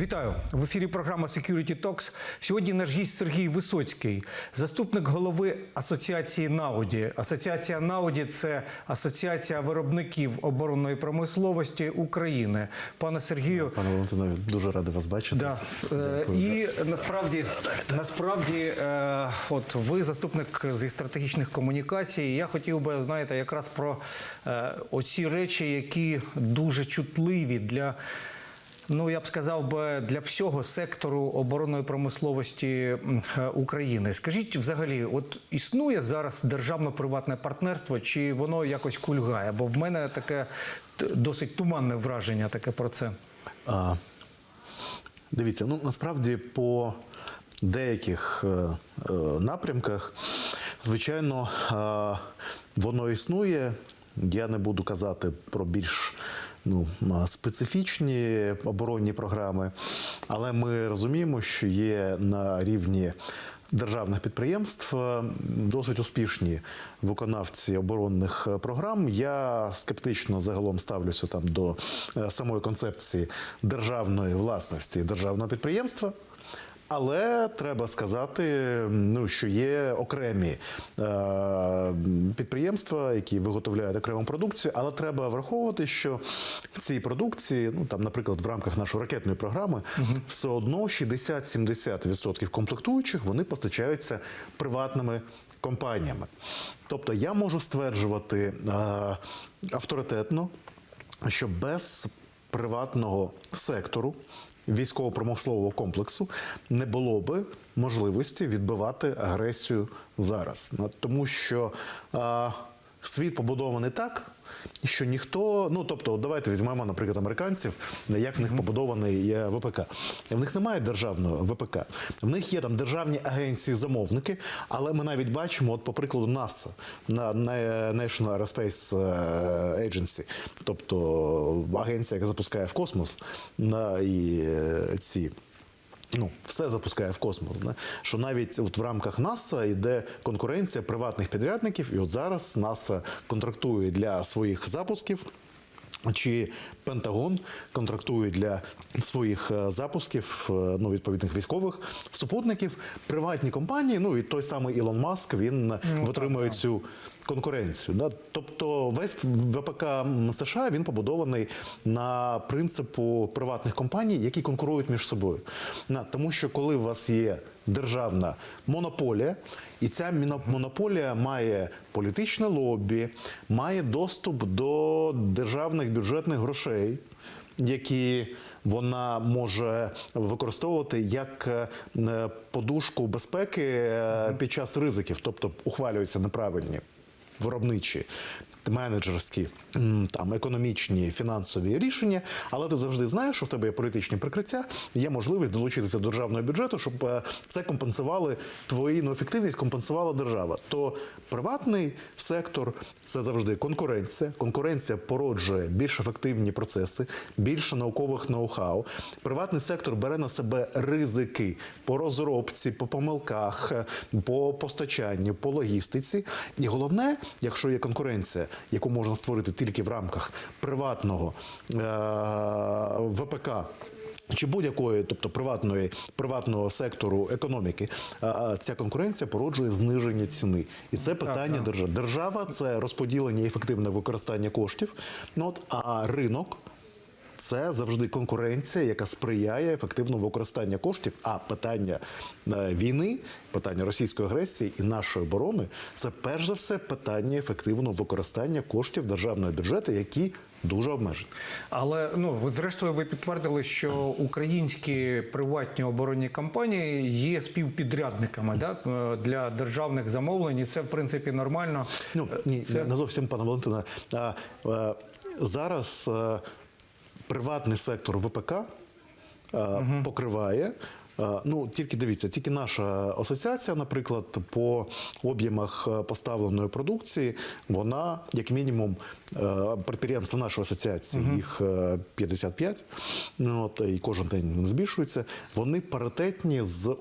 Вітаю в ефірі. Програма Security Talks. Сьогодні наш гість Сергій Висоцький, заступник голови асоціації Науді. Асоціація Науді це асоціація виробників оборонної промисловості України. Пане Сергію, Пане Валентинові, дуже радий вас бачити. Да. І насправді, насправді, е, от ви заступник зі стратегічних комунікацій. Я хотів би, знаєте, якраз про е, оці речі, які дуже чутливі для. Ну, я б сказав би для всього сектору оборонної промисловості е, України. Скажіть, взагалі, от існує зараз державно-приватне партнерство, чи воно якось кульгає? Бо в мене таке досить туманне враження таке про це. А, дивіться, ну насправді по деяких е, е, напрямках, звичайно, е, воно існує. Я не буду казати про більш ну, специфічні оборонні програми, але ми розуміємо, що є на рівні державних підприємств е, досить успішні виконавці оборонних е, програм. Я скептично загалом ставлюся там до е, самої концепції державної власності державного підприємства. Але треба сказати, ну що є окремі е, підприємства, які виготовляють окрему продукцію, але треба враховувати, що в цій продукції, ну там, наприклад, в рамках нашої ракетної програми, все одно 60-70% комплектуючих вони постачаються приватними компаніями. Тобто я можу стверджувати е, авторитетно, що без приватного сектору військово-промислового комплексу не було би можливості відбивати агресію зараз. Тому що е, світ побудований так, що ніхто, ну тобто, давайте візьмемо, наприклад, американців, як в них побудований є ВПК. В них немає державного ВПК. В них є там державні агенції-замовники, але ми навіть бачимо, от по прикладу НАСА, на National Aerospace Agency, тобто агенція, яка запускає в космос на і е, ці. Ну, все запускає в космос. Не? Що навіть от в рамках НАСА йде конкуренція приватних підрядників, і от зараз НАСА контрактує для своїх запусків. Чи Пентагон контрактує для своїх е, запусків е, ну, відповідних військових супутників приватні компанії? Ну і той самий Ілон Маск він витримує цю конкуренцію. Да? Тобто весь ВПК США він побудований на принципу приватних компаній, які конкурують між собою. Тому що коли у вас є державна монополія, і ця монополія має політичне лобі, має доступ до державних бюджетних грошей, які вона може використовувати як е, подушку безпеки е, під час ризиків, тобто ухвалюються неправильні виробничі. Менеджерські там економічні фінансові рішення, але ти завжди знаєш, що в тебе є політичні прикриття, є можливість долучитися до державного бюджету, щоб е, це компенсували твою неефективність, компенсувала держава. То приватний сектор це завжди конкуренція. Конкуренція породжує більш ефективні процеси, більше наукових ноу-хау. Приватний сектор бере на себе ризики по розробці, по помилках, е, по постачанню, по логістиці. І головне, якщо є конкуренція, яку можна створити тільки в рамках приватного е- ВПК. Чи будь-якої, тобто приватної приватного сектору економіки, а, а, ця конкуренція породжує зниження ціни, і це питання держави. Держава це розподілення і ефективне використання коштів. Ну от а ринок це завжди конкуренція, яка сприяє ефективному використанню коштів. А питання е, війни, питання російської агресії і нашої оборони це перш за все питання ефективного використання коштів державного бюджету, які дуже обмежені. Але ну ви зрештою ви підтвердили, що українські приватні оборонні компанії є співпідрядниками да, е, для державних замовлень, і це в принципі нормально. Ну ні, Це- не зовсім пане Валентина. А, е, зараз е, приватний сектор ВПК е, покриває. Е, Ну, тільки дивіться, тільки наша асоціація, наприклад, по об'ємах е, поставленої продукції, вона, як мінімум, підприємства нашої асоціації, їх е, 55, ну, от, і кожен день вони збільшуються, вони паритетні з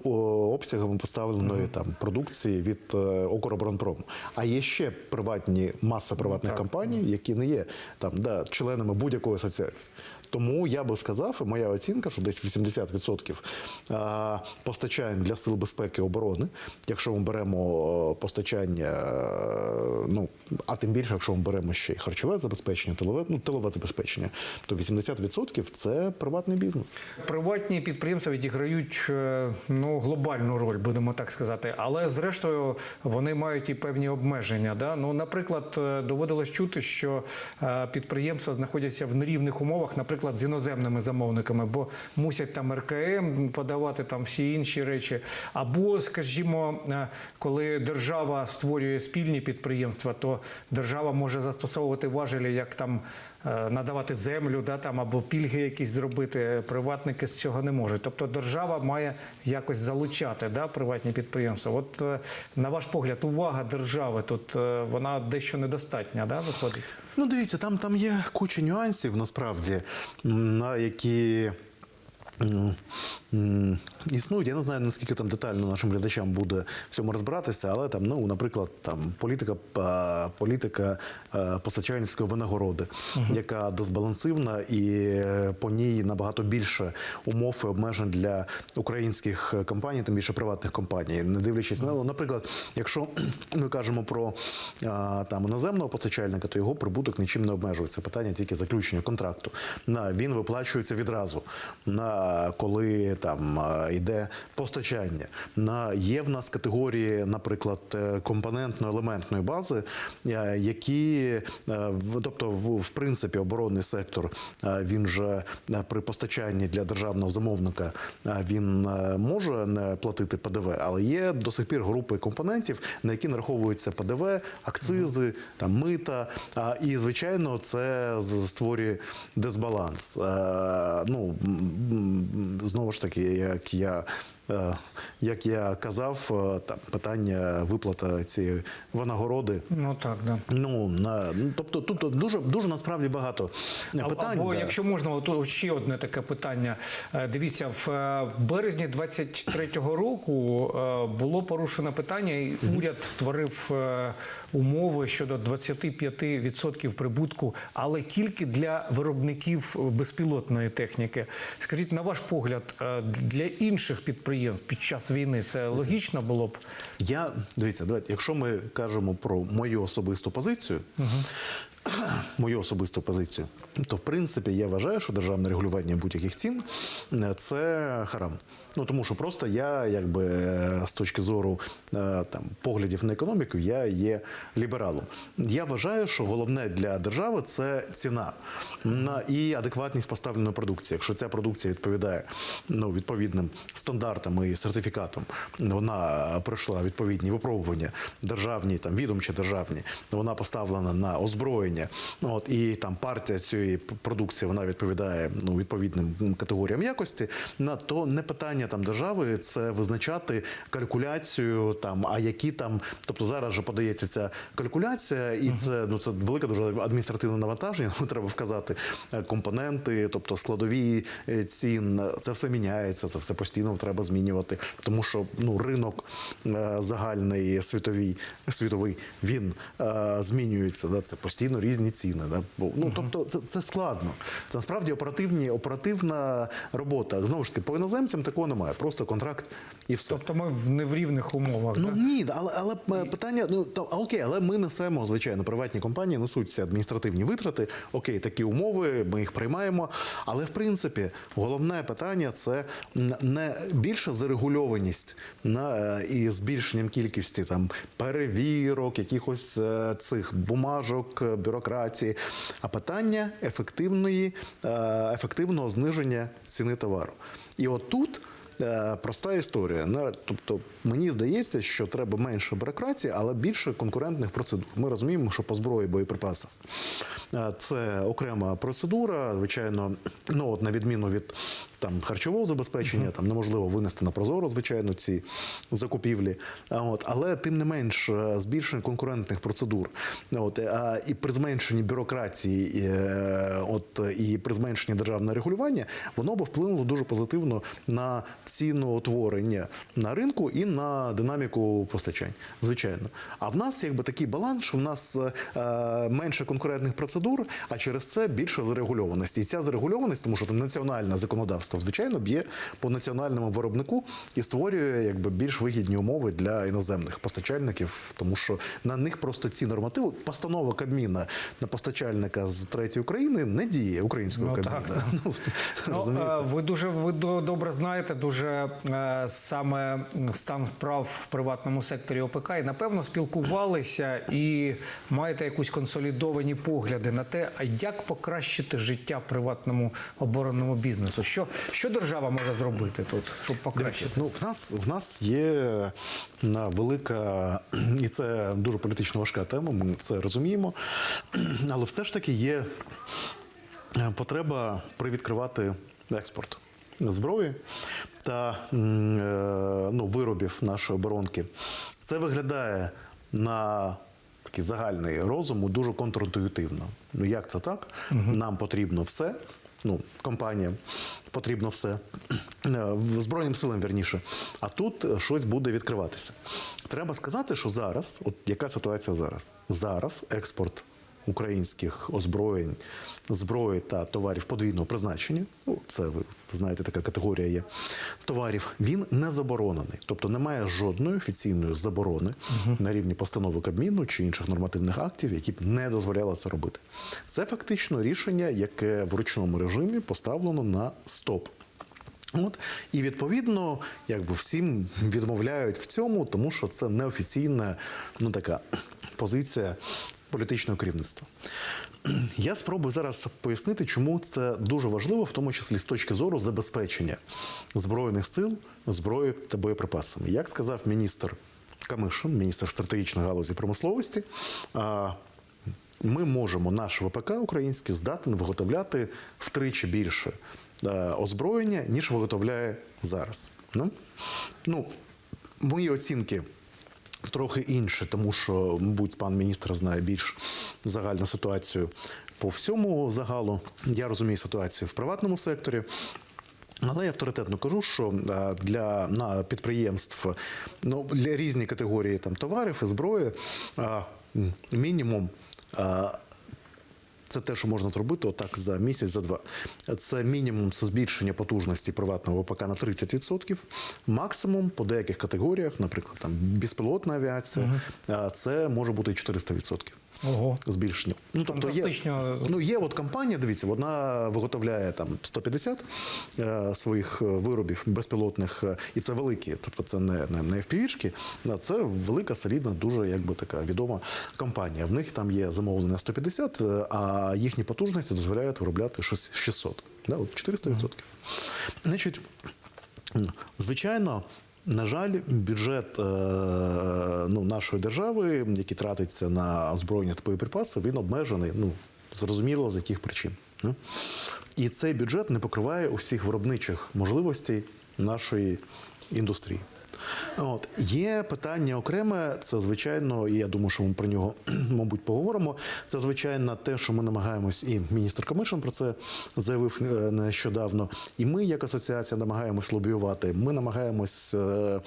обсягами поставленої там продукції від Укроборонпрому. А є ще приватні маса приватних компаній, які не є там да, членами будь-якої асоціації. Тому я би сказав, моя оцінка, що десь 80% постачань для сил безпеки і оборони, якщо ми беремо е, постачання, е, ну а тим більше, якщо ми беремо ще й харчове забезпечення, тилове, ну тилове забезпечення, то 80% це приватний бізнес. Приватні підприємства відіграють е, ну, глобальну роль, будемо так сказати. Але зрештою вони мають і певні обмеження. Да? Ну, наприклад, е, доводилось чути, що е, підприємства знаходяться в нерівних умовах, наприклад, з іноземними замовниками, бо мусять там РКМ подавати там всі інші речі. Або, скажімо, е, коли держава створює спільні підприємства, то держава може застосовувати важелі, як там е, надавати землю, да, там, або пільги якісь зробити. Приватники з цього не можуть. Тобто держава має якось залучати да, приватні підприємства. От е, на ваш погляд, увага держави тут вона дещо недостатня, да, виходить? Ну, дивіться, там, там є куча нюансів насправді, на які. Існують, я не знаю наскільки там детально нашим глядачам буде в цьому розбиратися, але там, ну, наприклад, там політика, політика постачальницької винагороди, яка дисбалансивна і е, по ній набагато більше умов і обмежень для українських компаній, тим більше приватних компаній, не дивлячись на ну, наприклад, якщо ми кажемо про там іноземного постачальника, то його прибуток нічим не обмежується. Питання тільки заключення контракту. На він виплачується відразу. На коли там йде постачання. На є в нас категорії, наприклад, е, компонентно-елементної бази, е, які е, тобто, в, принципі, оборонний сектор він же при постачанні для державного замовника він може не платити ПДВ, але є до сих пір групи компонентів, на які нараховуються ПДВ, акцизи, там мита. І звичайно, це створює дисбаланс. Ну знову ж таки, як я. е, Як я казав, е, там питання виплата цієї винагороди. Ну так, да. Ну на ну, тобто тут дуже дуже насправді багато питань. Або, да. якщо можна, от ще одне таке питання. Е, Дивіться, в е, березні 23-го року е, було порушено питання, і уряд створив е, умови щодо 25% прибутку, але тільки для виробників безпілотної техніки. Скажіть, на ваш погляд, е, для інших підприємств під час війни це логічно було б? Я дивіться, давайте, якщо ми кажемо про мою особисту позицію, мою особисту позицію, то в принципі я вважаю, що державне регулювання будь-яких цін е, це харам. Ну тому що просто я, якби е, з точки зору е, там поглядів на економіку, я є лібералом. Я вважаю, що головне для держави це ціна і адекватність поставленої продукції. Якщо ця продукція відповідає ну, відповідним стандартам і сертифікатам, вона пройшла відповідні випробування державні, там відомчі державні, вона поставлена на озброєння. Ну, от і там партія цієї продукції вона відповідає ну, відповідним категоріям якості. На то не питання там держави це визначати калькуляцію, там а які там, тобто зараз же подається ця калькуляція, і це ну це велике дуже адміністративне навантаження. Ну, треба вказати е, компоненти, тобто складові е, цін. Це все міняється, це все постійно треба змінювати, тому що ну ринок е, загальний світовий світовий він змінюється. Да? Це постійно різні ціни. Да? Бо, Ну тобто, це, це складно. Це насправді оперативні оперативна робота. Знову ж таки, по іноземцям такого немає. Просто контракт і все. Тобто ми в не в рівних умовах. Ну да? ні, але але е, питання, ну то окей, але ми несемо, звичайно, приватні компанії несуть ці адміністративні витрати. Окей, такі умови, ми їх приймаємо. Але в принципі, головне питання це не більша зарегульованість на е, і збільшенням кількості там перевірок, якихось е, цих бумажок, бюрократії, а питання ефективної, е, ефективного зниження ціни товару. І отут. Е, Проста історія. На- Тобто, мені здається, що треба менше бюрократії, але більше конкурентних процедур. Ми розуміємо, що по зброї боєприпасів е, це окрема процедура. Звичайно, ну от на відміну від там харчового забезпечення, там неможливо винести на прозоро, звичайно, ці закупівлі. От, але тим не менш, е, збільшення конкурентних процедур, от, а, і при зменшенні бюрократії, і, е, от, і при зменшенні державного регулювання, воно би вплинуло дуже позитивно на ціноутворення на ринку і на динаміку постачань. Звичайно. А в нас якби такий баланс, що в нас е, е, менше конкурентних процедур, а через це більше зарегульованості. І ця зарегульованість, тому що там національне законодавство, звичайно, б'є по національному виробнику і створює якби більш вигідні умови для іноземних постачальників, тому що на них просто ці нормативи, постанова Кабміна на постачальника з третьої країни не діє українського Ну, Кабміна. так, так. Ну, Ну, е, ви дуже ви до- добре знаєте дуже е, саме стан справ в приватному секторі ОПК і напевно спілкувалися і маєте якусь консолідовані погляди на те, а як покращити життя приватному оборонному бізнесу. Що, що держава може зробити тут, щоб покращити? Ну, в нас в нас є велика, і це дуже політично важка тема. Ми це розуміємо. Але все ж таки є е, потреба привідкривати експорт зброї та е, ну, виробів нашої оборонки. Це виглядає на такий загальний розум дуже контрінтуїтивно. Ну як це так? Нам потрібно все. Ну, компаніям потрібно все Е, збройним силам вірніше. А тут е, щось буде відкриватися. Треба сказати, що зараз, от яка ситуація зараз? Зараз експорт українських озброєнь, зброї та товарів подвійного призначення. Ну, це ви знаєте, така категорія є товарів. Він не заборонений, тобто немає жодної офіційної заборони на рівні постанови Кабміну чи інших нормативних актів, які б не дозволяли це робити. Це фактично рішення, яке в ручному режимі поставлено на стоп. От і відповідно, якби всім відмовляють в цьому, тому що це неофіційна, ну така позиція політичного керівництва. Я спробую зараз пояснити, чому це дуже важливо, в тому числі з точки зору забезпечення збройних сил, зброї та боєприпасами. Як сказав міністр Камишин, міністр стратегічної галузі промисловості. ми можемо наш ВПК український здатен виготовляти втричі більше е, озброєння, ніж виготовляє зараз. Ну, ну мої оцінки. Трохи інше, тому що, мабуть, пан міністр знає більш загальну ситуацію по всьому загалу. Я розумію ситуацію в приватному секторі. Але я авторитетно кажу, що е, для на підприємств ну, для різні категорії там товарів і зброї е, мінімум. Це те, що можна зробити отак за місяць, за два. Це мінімум це збільшення потужності приватного ВПК на 30%. Максимум по деяких категоріях, наприклад, там безпілотна авіація, а це може бути 400%. Ого. Збільшення. Ну, тобто є, ну, є от компанія, дивіться, вона виготовляє там 150 е, своїх е, виробів безпілотних, е, і це великі, тобто це не, не, не FPV-шки, а це велика, солідна, дуже якби така відома компанія. В них там є замовлення 150, е, а їхні потужності дозволяють виробляти щось 600. Да, от 400%. Значить, Звичайно, на жаль, бюджет е, ну, нашої держави, який тратиться на озброєння та боєприпаси, він обмежений. Ну, зрозуміло, з яких причин. І цей бюджет не покриває усіх виробничих можливостей нашої індустрії. От є питання окреме. Це звичайно, і я думаю, що ми про нього, мабуть, поговоримо. Це звичайно те, що ми намагаємось, і міністр Камишин про це заявив е, нещодавно. І ми, як асоціація, намагаємось лобіювати. Ми намагаємось е,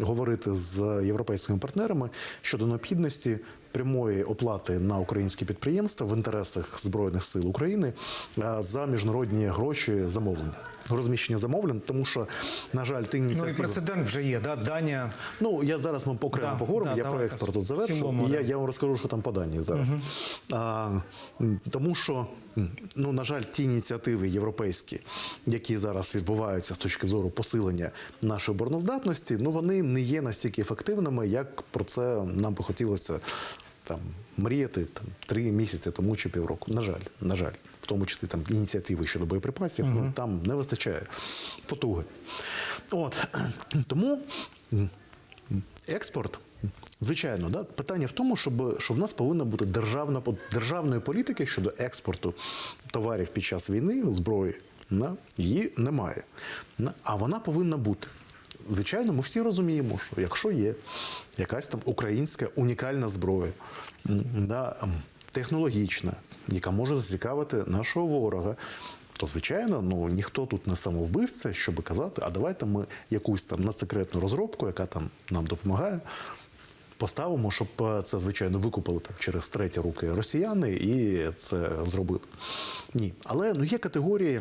говорити з європейськими партнерами щодо необхідності. Прямої оплати на українські підприємства в інтересах збройних сил України за міжнародні гроші замовлення, розміщення замовлень, тому що на жаль, ти Ну і прецедент вже є, да? Данія. Ну, я зараз ми окремо Да, поговоримо. да, я про експорт в завершу. цілому, і я, да. я вам розкажу, що там по Данії зараз. А, тому що, ну, на жаль, ті ініціативи європейські, які зараз відбуваються з точки зору посилення нашої обороноздатності, ну вони не є настільки ефективними, як про це нам би хотілося там мріяти там, три місяці тому чи півроку. На жаль, на жаль. Тому числі там ініціативи щодо боєприпасів, ну, там не вистачає потуги. От тому експорт. Звичайно, да? питання в тому, щоб, що в нас повинна бути державна державної політики щодо експорту товарів під час війни, зброї на, її немає. А вона повинна бути. Звичайно, ми всі розуміємо, що якщо є якась там українська унікальна зброя, да, технологічна, яка може зацікавити нашого ворога, то звичайно, ну ніхто тут не самовбивця, щоб казати, а давайте ми якусь там надсекретну розробку, яка там нам допомагає, поставимо, щоб е, це звичайно викупили там через треті руки росіяни і це зробили. Ні, але ну є категорії.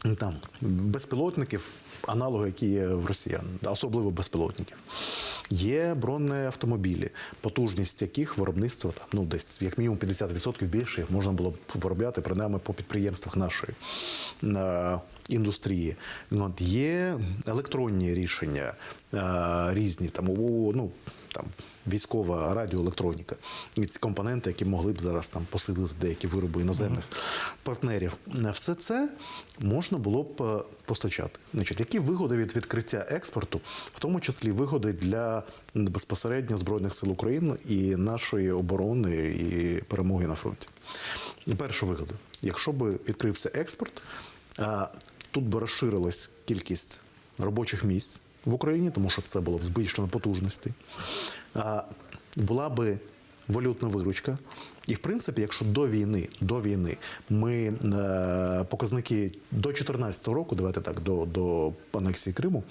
Там безпілотників, аналоги, які є в росіян, особливо безпілотників. Є бронеавтомобілі, потужність яких виробництва там, ну, десь як мінімум 50% більше їх можна було б виробляти принаймні по підприємствах нашої е, індустрії. От, є електронні рішення е, різні, там, у, ну, там, військова радіоелектроніка. І ці компоненти, які могли б зараз там посилити деякі вироби іноземних партнерів. На все це можна було б е, постачати. Значить, які вигоди від відкриття експорту, в тому числі вигоди для безпосередньо Збройних сил України і нашої оборони і перемоги на фронті? Перша вигода. Якщо би відкрився експорт, а, тут би розширилась кількість робочих місць в Україні, тому що це було б збільшено потужності. Була би валютна виручка. І в принципі, якщо до війни, до війни ми е, показники до 2014 року, давайте так, до, до анексії Криму,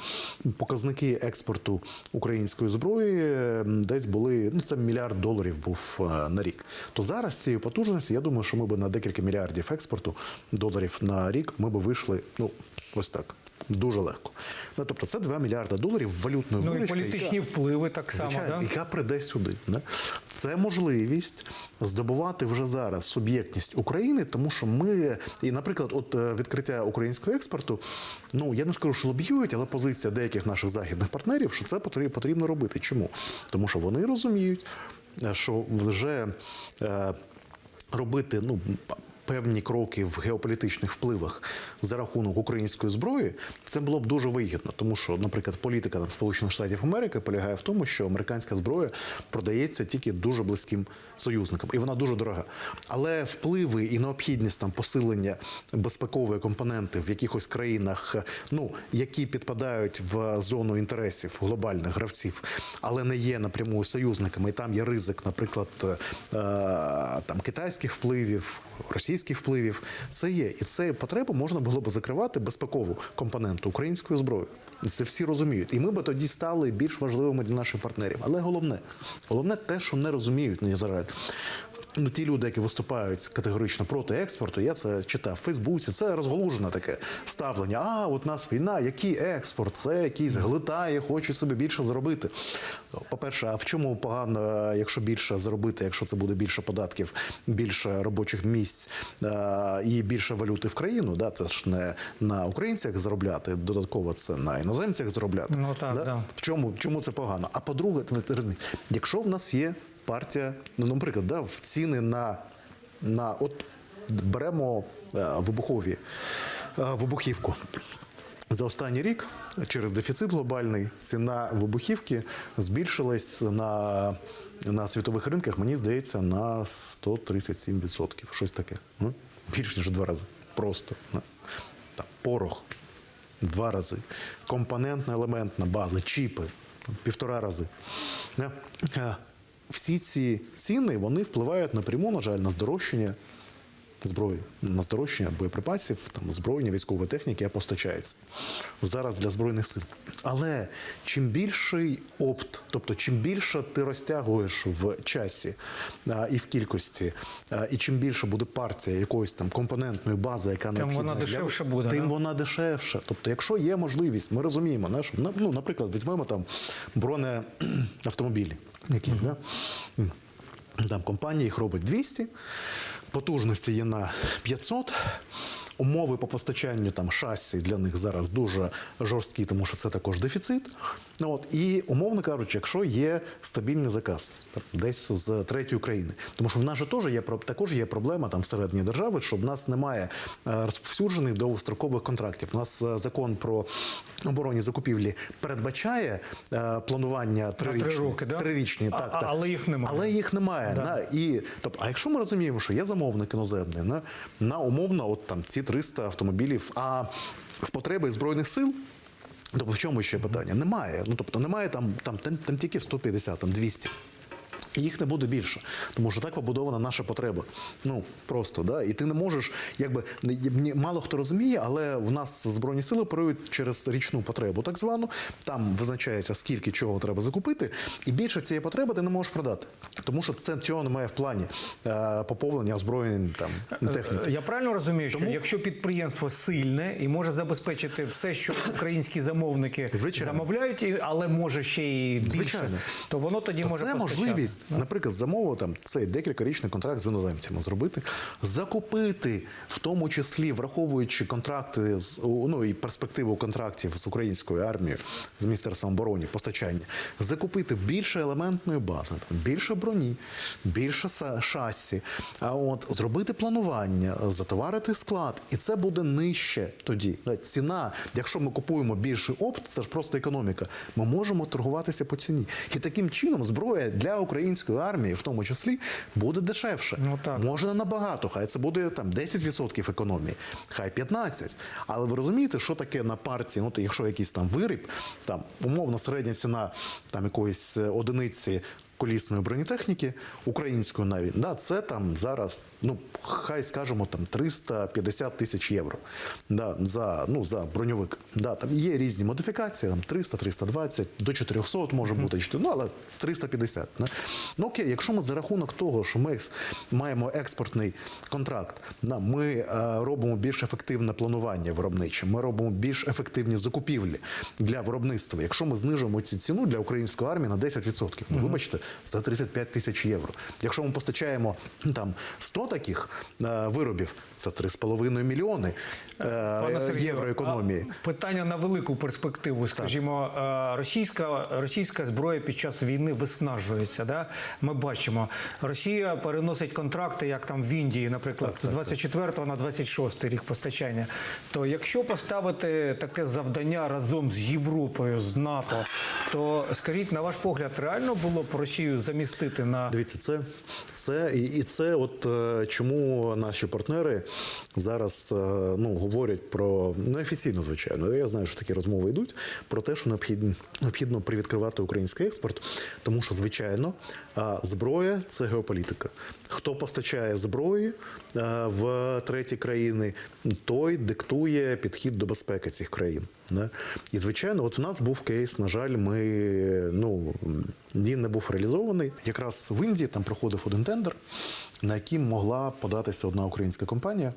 показники експорту української зброї е, десь були ну це мільярд доларів був е, на рік. То зараз цією потужністю, я думаю, що ми би на декілька мільярдів експорту доларів на рік ми би вийшли. Ну ось так. Дуже легко. Ну, тобто це 2 мільярда доларів валютної Ну і політичні яка- впливи так само. Звичайно, Да? яка прийде сюди. Не? Це можливість здобувати вже зараз суб'єктність України, тому що ми, і, наприклад, от е, відкриття українського експорту, ну я не скажу, що лобіюють, але позиція деяких наших західних партнерів, що це потрібно робити. Чому? Тому що вони розуміють, е, що вже е, робити ну. Певні кроки в геополітичних впливах за рахунок української зброї це було б дуже вигідно, тому що, наприклад, політика там, Сполучених Штатів Америки полягає в тому, що американська зброя продається тільки дуже близьким союзникам, і вона дуже дорога. Але впливи і необхідність там посилення безпекової компоненти в якихось країнах, ну які підпадають в зону інтересів глобальних гравців, але не є напряму союзниками, і там є ризик, наприклад, е, там китайських впливів, російських впливів. Це є, і це потребу можна було б закривати безпекову компоненту української зброї. Це всі розуміють. І ми би тоді стали більш важливими для наших партнерів. Але головне, головне те, що не розуміють на Ізраїль. Ну, ті люди, які виступають категорично проти експорту, я це читав в Фейсбуці. Це розголужене таке ставлення. А, от нас війна, який експорт? Це якийсь глитає, хоче собі більше заробити. По-перше, а в чому погано, якщо більше заробити, якщо це буде більше податків, більше робочих місць е, і більше валюти в країну? Да? Це ж не на українцях заробляти, додатково це на іноземцях заробляти. Ну, так, да. В чому, чому це погано? А по-друге, якщо в нас є партія, ну, наприклад, да, в ціни на, на от беремо е, вибухові е, вибухівку. За останній рік через дефіцит глобальний ціна вибухівки збільшилась на, на світових ринках, мені здається, на 137%. Щось таке. Більше ніж два рази. Просто. Там, порох два рази. Компонентна елементна база, чіпи півтора рази. Всі ці ціни вони впливають напряму, на жаль, на здорожчання зброї, на здорожчання боєприпасів, там, збройної військової техніки, яка постачається зараз для збройних сил. Але чим більший опт, тобто чим більше ти розтягуєш в часі а, і в кількості, а, і чим більше буде партія якоїсь там компонентної бази, яка необхідна вона для- дешевше буде, тим да? вона дешевша. Тобто, якщо є можливість, ми розуміємо, наш, ну, наприклад, візьмемо там бронеавтомобілі якісь, да? Там компанія їх робить 200, потужності є на 500. Умови по постачанню там шасі для них зараз дуже жорсткі, тому що це також дефіцит. От і умовно кажучи, якщо є стабільний заказ там, десь з третьої країни, тому що в нас же теж є також є проблема там всередині держави, що в нас немає е, розповсюджених довгострокових контрактів. У нас е, закон про оборонні закупівлі передбачає е, планування трирічні, роки, да? трирічні, А- так, а- так. але їх немає. Але їх немає. Да. Да. І, тобто, а якщо ми розуміємо, що є замовник іноземний на, на умовно, от там ці 200-300 автомобілів. А в потреби збройних сил. Тобто в чому ще питання? Немає. Ну тобто немає там, там, там, там тільки 150, там 200. І Їх не буде більше, тому що так побудована наша потреба. Ну просто да, і ти не можеш, якби мало хто розуміє, але в нас збройні сили оперують через річну потребу, так звану. Там визначається скільки чого треба закупити, і більше цієї потреби ти не можеш продати, тому що це цього немає в плані е, поповнення озброєнь там техніки. Я правильно розумію, що Тому- якщо підприємство сильне і може забезпечити все, що українські замовники Звичайно. замовляють, але може ще й більше, Звичайно. то воно тоді То може це постачати. можливість, наприклад, замовити там цей декількарічний контракт з іноземцями зробити, закупити, в тому числі враховуючи контракти з ну і перспективу контрактів з українською армією, з міністерством оборони, постачання, закупити більше елементної бази, там, більше броні, більше шасі, а от зробити планування, затоварити склад, і це буде нижче тоді. Е, Ціна, якщо ми купуємо більший опт, це ж просто економіка. Ми можемо торгуватися по ціні. І таким чином зброя для української армії, в тому числі, буде дешевше. Ну, так. Може не набагато, хай це буде там 10% економії, хай 15%. Але ви розумієте, що таке на партії, ну, якщо якийсь там виріб, там умовно середня ціна там якоїсь е, одиниці колісної бронетехніки, української навіть, да, це там зараз, ну хай скажемо, там 350 тисяч євро да, за, ну, за броньовик. Да, там є різні модифікації, там 300, 320, до 400 може бути, чи- ну, але 350. Да. Ну окей, якщо ми за рахунок того, що ми маємо експортний контракт, да, ми е, робимо більш ефективне планування виробниче, ми робимо більш ефективні закупівлі для виробництва. Якщо ми знижуємо цю ціну для української армії на 10%, ну вибачте, за 35 тисяч євро. Якщо ми постачаємо ну, там 100 таких е, виробів, це 3,5 мільйони е, Сергію, євро економії. а Питання на велику перспективу. Скажімо, е, російська, російська зброя під час війни виснажується. Да? Ми бачимо, Росія переносить контракти, як там в Індії, наприклад, з 24 на 26 рік постачання. То якщо поставити таке завдання разом з Європою, з НАТО, то скажіть, на ваш погляд, реально було б Росію замістити на Дивіться, це, це і, і це, от е, чому наші партнери зараз е, ну, говорять про неофіційно, звичайно. Я знаю, що такі розмови йдуть про те, що необхідно, необхідно привідкривати український експорт, тому що, звичайно, а, зброя це геополітика. Хто постачає зброю е, в треті країни, той диктує підхід до безпеки цих країн. І звичайно, от в нас був кейс. На жаль, ми ну він не був реалізований. Якраз в Індії там проходив один тендер, на який могла податися одна українська компанія.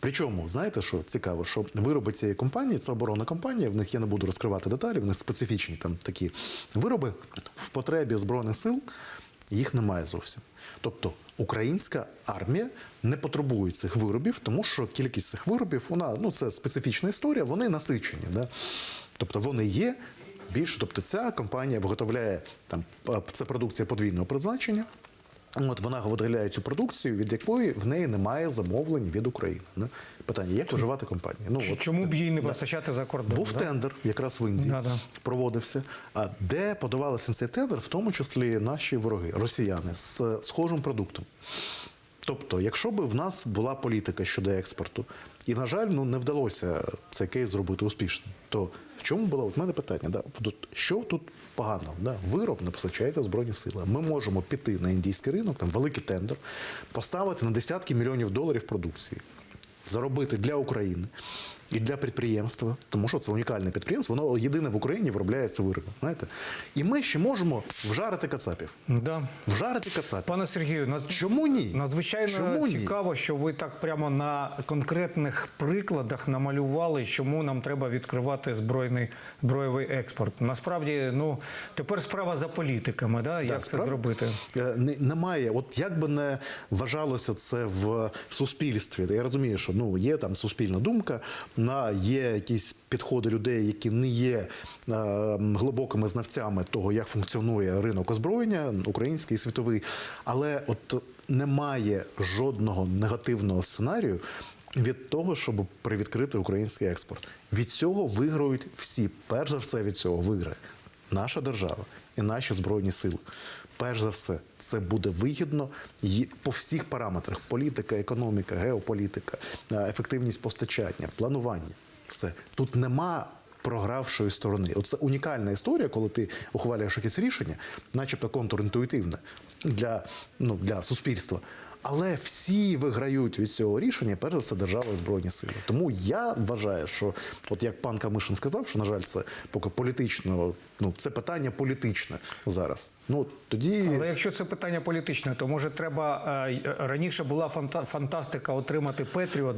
Причому, знаєте, що цікаво, що вироби цієї компанії це оборонна компанія. В них я не буду розкривати деталі, в них специфічні там такі вироби в потребі збройних сил. Їх немає зовсім. Тобто українська армія не потребує цих виробів, тому що кількість цих виробів, вона ну це специфічна історія, вони насичені. Да? Тобто вони є більше. Тобто ця компанія виготовляє там це продукція подвійного призначення. От вона виділяє цю продукцію, від якої в неї немає замовлень від України. Да? Питання: як виживати компанії? Ну от чому б її не постачати за кордон? був да? тендер якраз в Індії Да-да. проводився. А де подавалися цей тендер, в тому числі наші вороги, росіяни, з схожим продуктом. Тобто, якщо б в нас була політика щодо експорту, і, на жаль, ну не вдалося цей кейс зробити успішним, то в чому було от мене питання? Да? Що тут поганого? Да? Вироб не постачається Збройні сили. Ми можемо піти на індійський ринок, там великий тендер, поставити на десятки мільйонів доларів продукції, заробити для України і для підприємства, тому що це унікальне підприємство, воно єдине в Україні виробляє ці вироби. Знаєте? І ми ще можемо вжарити кацапів. Да. Вжарити кацапів. Пане Сергію, над... Чому ні? Надзвичайно Чому ні? цікаво, що ви так прямо на конкретних прикладах намалювали, чому нам треба відкривати збройний збройовий експорт. Насправді, ну тепер справа за політиками, да? як це справа. зробити? Е, не- Немає, от як би не вважалося це в суспільстві. Я розумію, що ну є там суспільна думка, на є якісь підходи людей, які не є е, глибокими знавцями того, як функціонує ринок озброєння, український і світовий. Але от немає жодного негативного сценарію. Від того, щоб привідкрити український експорт, від цього виграють всі. Перш за все від цього виграє наша держава і наші збройні сили. Перш за все, це буде вигідно по всіх параметрах: політика, економіка, геополітика, е, ефективність постачання, планування. Все тут нема програвшої сторони. Оце унікальна історія, коли ти ухвалюєш якесь рішення, начебто контрінтуїтивне для, ну, для суспільства. Але всі виграють від цього рішення, перш за все, держава і збройні сили. Тому я вважаю, що от як пан Камишин сказав, що на жаль, це поки політично, ну це питання політичне зараз. Ну тоді Але якщо це питання політичне, то може треба е, раніше була фанта- фантастика отримати Петріот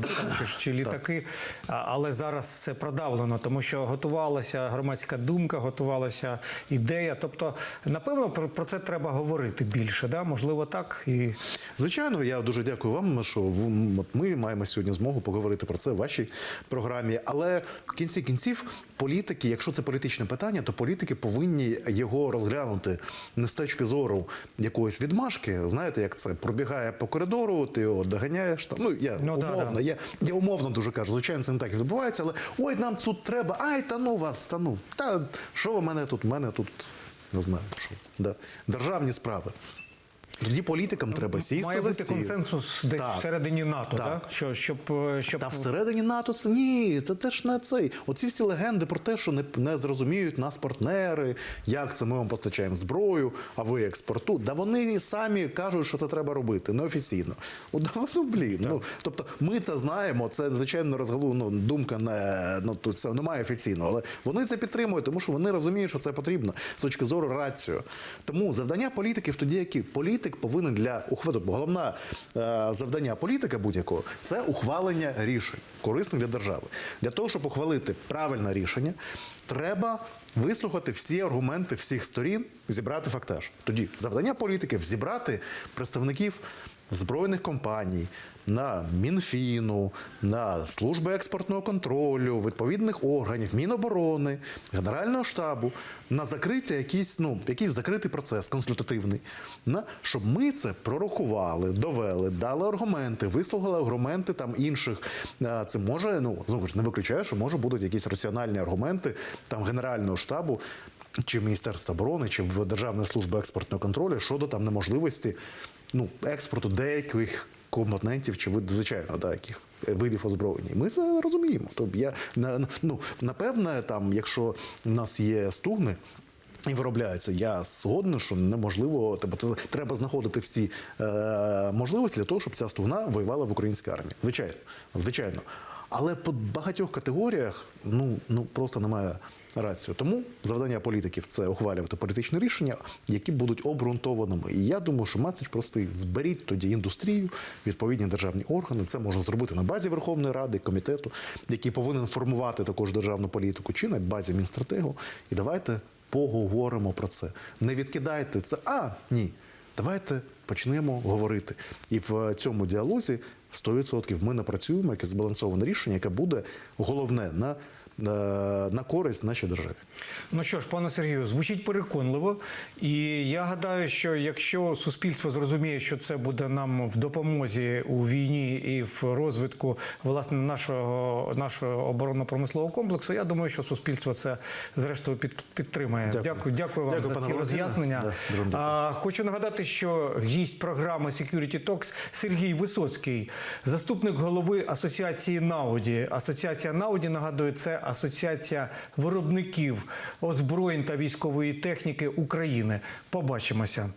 чи, літаки, але зараз це продавлено, тому що готувалася громадська думка, готувалася ідея. Тобто, напевно, про це треба говорити більше. Да? Можливо, так і Звичайно, я дуже дякую вам, що ми маємо сьогодні змогу поговорити про це в вашій програмі. Але в кінці кінців політики, якщо це політичне питання, то політики повинні його розглянути не з точки зору якоїсь відмашки. Знаєте, як це пробігає по коридору, ти його доганяєш. Там ну я Ну, да, умовно, да. я, я умовно дуже кажу. Звичайно, це не так і відбувається, але ой, нам тут треба. Ай, та ну вас, та ну та що ви мене тут? Мене тут не знаю, що да. державні справи. Тоді політикам треба сісти має за бути стіл. консенсус десь Так. всередині НАТО, Так. Да? Що, щоб, е, щоб Та всередині НАТО це ні, це теж не цей. Оці всі легенди про те, що не, не зрозуміють нас партнери, як це ми вам постачаємо зброю, а ви експорту. Да вони самі кажуть, що це треба робити неофіційно. От, да, ну блін. Ну тобто ми це знаємо. Це звичайно розгалу, ну, думка не ну тут це немає офіційно, але вони це підтримують, тому що вони розуміють, що це потрібно з точки зору раціо. Тому завдання політиків тоді, які політик повинен для ухвалу. Головне завдання політика будь-якого це ухвалення рішень, корисних для держави. Для того, щоб ухвалити правильне рішення, треба вислухати всі аргументи всіх сторін, зібрати фактаж. Тоді завдання політиків зібрати представників збройних компаній. На Мінфіну, на служби експортного контролю, відповідних органів, Міноборони, Генерального штабу на закриття якийсь, ну, якийсь закритий процес консультативний, на, щоб ми це прорахували, довели, дали аргументи, вислухали аргументи там інших. Це може, ну знову ж не виключаю, що може будуть якісь раціональні аргументи там Генерального штабу. Чи Міністерства оборони, чи в Державної служби експортного контролю щодо там неможливості ну, експорту деяких компонентів чи вид, звичайно, да, яких видів озброєння. Ми це розуміємо. Тобто я на- ну, напевне, там, якщо в нас є стугни. І виробляється. Я згоден, що неможливо, тобто треба знаходити всі е, можливості для того, щоб ця стугна воювала в українській армії. Звичайно, звичайно. Але по багатьох категоріях ну, ну просто немає рацію. Тому завдання політиків це ухвалювати політичні рішення, які будуть обґрунтованими. І я думаю, що меседж простий: зберіть тоді індустрію, відповідні державні органи. Це можна зробити на базі Верховної Ради, комітету, який повинен формувати також державну політику, чи на базі Мінстратегу. І давайте поговоримо про це. Не відкидайте це. А ні. Давайте почнемо говорити. І в цьому діалозі 100% ми напрацюємо якесь збалансоване рішення, яке буде головне на, на, на користь нашій державі. Ну що ж, пане Сергію, звучить переконливо. І я гадаю, що якщо суспільство зрозуміє, що це буде нам в допомозі у війні і в розвитку власне нашого нашого оборонно-промислового комплексу, я думаю, що суспільство це зрештою під, підтримає. Дякую. Дякую, дякую вам Дякую, за ці роз'яснення. Да. А, хочу нагадати, що гість програми Security Talks Сергій Висоцький, заступник голови асоціації Науді. Асоціація Науді нагадую, це асоціація виробників озброєнь та військової техніки України. Побачимося.